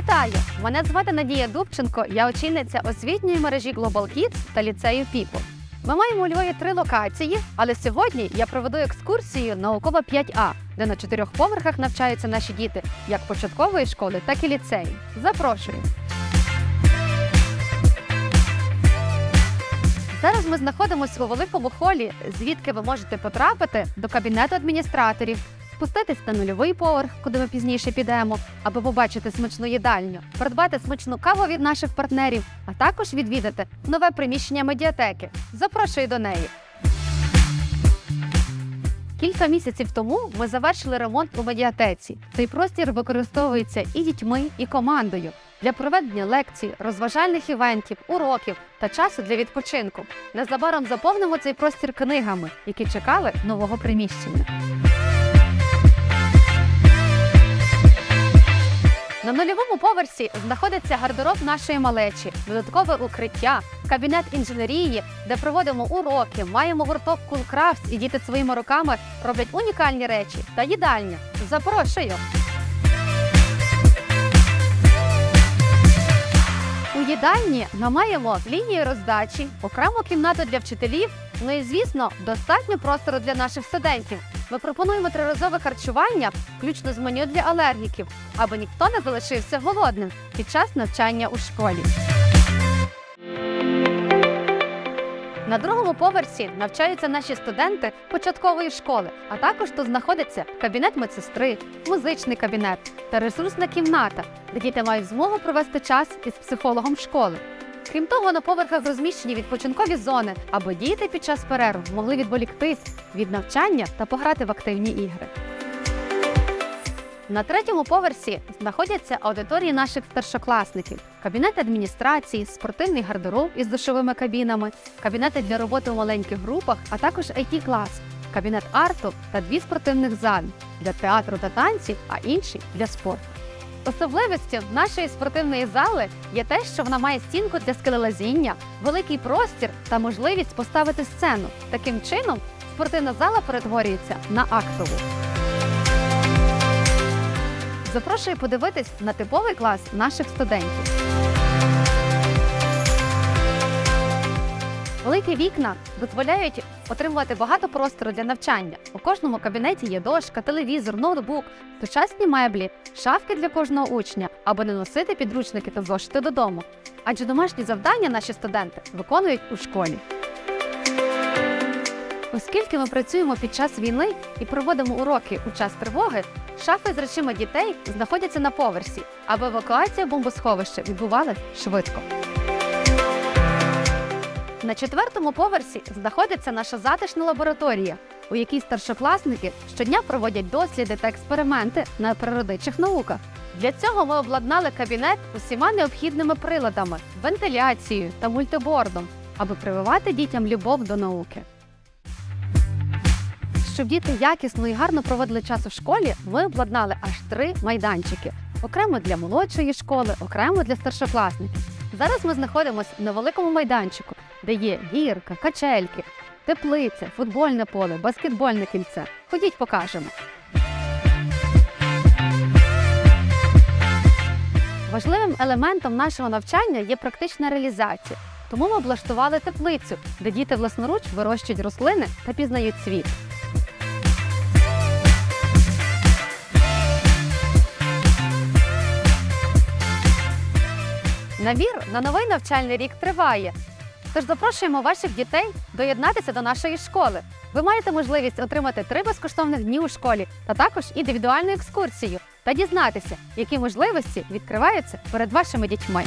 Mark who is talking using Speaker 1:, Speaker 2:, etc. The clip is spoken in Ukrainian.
Speaker 1: Вітаю! Мене звати Надія Дубченко, я очільниця освітньої мережі Global Kids та ліцею People. Ми маємо у Львові три локації, але сьогодні я проведу екскурсію наукова 5А, де на чотирьох поверхах навчаються наші діти як початкової школи, так і ліцею. Запрошую! Зараз ми знаходимося у великому холі, звідки ви можете потрапити до кабінету адміністраторів, спуститись на нульовий поверх, куди ми пізніше підемо, аби побачити смачну їдальню, придбати смачну каву від наших партнерів, а також відвідати нове приміщення медіатеки. Запрошую до неї. Кілька місяців тому ми завершили ремонт у медіатеці. Цей простір використовується і дітьми, і командою для проведення лекцій, розважальних івентів, уроків та часу для відпочинку. Незабаром заповнимо цей простір книгами, які чекали нового приміщення. На нульовому поверсі знаходиться гардероб нашої малечі, додаткове укриття, кабінет інженерії, де проводимо уроки, маємо гурток Кулкрафт і діти своїми руками роблять унікальні речі та їдальня. Запрошую! Їдальні маємо лінії роздачі, окрему кімнату для вчителів. Ну і звісно, достатньо простору для наших студентів. Ми пропонуємо триразове харчування, включно з меню для алергіків, аби ніхто не залишився голодним під час навчання у школі. На другому поверсі навчаються наші студенти початкової школи, а також тут знаходиться кабінет медсестри, музичний кабінет та ресурсна кімната, де діти мають змогу провести час із психологом школи. Крім того, на поверхах розміщені відпочинкові зони, аби діти під час перерв могли відволіктись від навчання та пограти в активні ігри. На третьому поверсі знаходяться аудиторії наших старшокласників, кабінет адміністрації, спортивний гардероб із душовими кабінами, кабінети для роботи у маленьких групах, а також it клас кабінет арту та дві спортивних зали для театру та танців, а інші для спорту. Особливістю нашої спортивної зали є те, що вона має стінку для скелелазіння, великий простір та можливість поставити сцену. Таким чином, спортивна зала перетворюється на актову. Запрошую подивитись на типовий клас наших студентів. Великі вікна дозволяють отримувати багато простору для навчання. У кожному кабінеті є дошка, телевізор, ноутбук, сучасні меблі, шафки для кожного учня, аби не носити підручники та зошити додому. Адже домашні завдання наші студенти виконують у школі. Оскільки ми працюємо під час війни і проводимо уроки у час тривоги, шафи з речима дітей знаходяться на поверсі, аби евакуація бомбосховища відбувалася швидко. На четвертому поверсі знаходиться наша затишна лабораторія, у якій старшокласники щодня проводять досліди та експерименти на природничих науках. Для цього ми обладнали кабінет усіма необхідними приладами, вентиляцією та мультибордом, аби прививати дітям любов до науки. Щоб діти якісно і гарно проводили час у школі, ми обладнали аж три майданчики: окремо для молодшої школи, окремо для старшокласників. Зараз ми знаходимося на великому майданчику, де є гірка, качельки, теплиця, футбольне поле, баскетбольне кільце. Ходіть, покажемо. Важливим елементом нашого навчання є практична реалізація. Тому ми облаштували теплицю, де діти власноруч вирощують рослини та пізнають світ. Набір на новий навчальний рік триває. Тож запрошуємо ваших дітей доєднатися до нашої школи. Ви маєте можливість отримати три безкоштовних дні у школі та також індивідуальну екскурсію та дізнатися, які можливості відкриваються перед вашими дітьми.